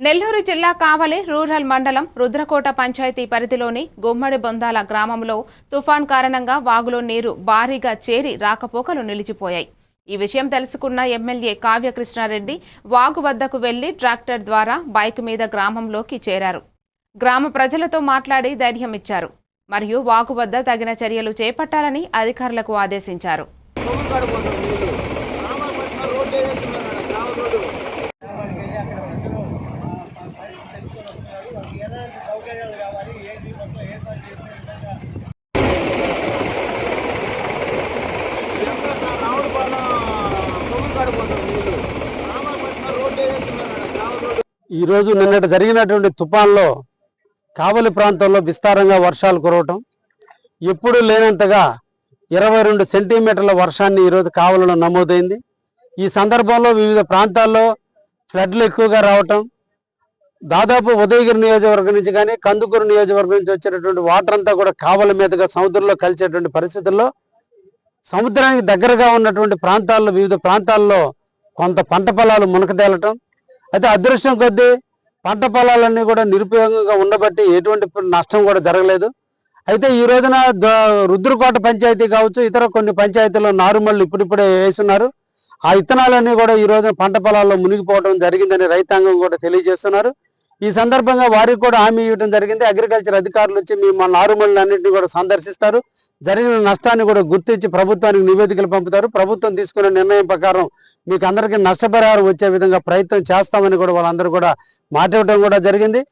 నెల్లూరు జిల్లా కావలి రూరల్ మండలం రుద్రకోట పంచాయతీ పరిధిలోని గుమ్మడి బొందాల గ్రామంలో తుఫాన్ కారణంగా వాగులో నీరు భారీగా చేరి రాకపోకలు నిలిచిపోయాయి. ఈ విషయం తెలుసుకున్న ఎమ్మెల్యే కావ్యకృష్ణారెడ్డి వాగు వద్దకు వెళ్ళి ట్రాక్టర్ ద్వారా బైక్ మీద గ్రామంలోకి చేరారు. గ్రామ ప్రజలతో మాట్లాడి ధైర్యం ఇచ్చారు. మరియు వాగు వద్ద తగిన చర్యలు చేపట్టాలని అధికారులకు ఆదేశించారు. ఈరోజు నిన్నటి జరిగినటువంటి తుఫాన్లో కావలి ప్రాంతంలో విస్తారంగా వర్షాలు కురవటం ఎప్పుడూ లేనంతగా ఇరవై రెండు సెంటీమీటర్ల వర్షాన్ని ఈరోజు కావలిలో నమోదైంది. ఈ సందర్భంలో వివిధ ప్రాంతాల్లో ఫ్లడ్లు ఎక్కువగా రావటం దాదాపు ఉదయగిరి నియోజకవర్గం నుంచి కానీ కందుకూరు నియోజకవర్గం నుంచి వచ్చినటువంటి వాటర్ అంతా కూడా కావల మీదుగా సముద్రంలో కలిసేటువంటి పరిస్థితుల్లో సముద్రానికి దగ్గరగా ఉన్నటువంటి ప్రాంతాల్లో వివిధ ప్రాంతాల్లో కొంత పంట పొలాలు మునకదేలటం అయితే అదృష్టం కొద్దీ పంట పొలాలన్నీ కూడా నిరుపయోగంగా ఉండబట్టి ఎటువంటి నష్టం కూడా జరగలేదు. అయితే ఈ రోజున రుద్రకోట పంచాయతీ కావచ్చు ఇతర కొన్ని పంచాయతీల్లో నారుమళ్ళు ఇప్పుడిప్పుడే వేస్తున్నారు. ఆ ఇత్తనాలన్నీ కూడా ఈ రోజున పంట పొలాల్లో మునిగిపోవడం జరిగిందని రైతాంగం కూడా తెలియజేస్తున్నారు. ఈ సందర్భంగా వారికి కూడా హామీ ఇవ్వడం జరిగింది. అగ్రికల్చర్ అధికారులు వచ్చి మీ మన నారుమళ్ళన్నింటినీ కూడా సందర్శిస్తారు. జరిగిన నష్టాన్ని కూడా గుర్తించి ప్రభుత్వానికి నివేదికలు పంపుతారు. ప్రభుత్వం తీసుకున్న నిర్ణయం ప్రకారం మీకు అందరికీ నష్టపరిహారం వచ్చే విధంగా ప్రయత్నం చేస్తామని కూడా వాళ్ళందరూ కూడా మాట ఇవ్వడం కూడా జరిగింది.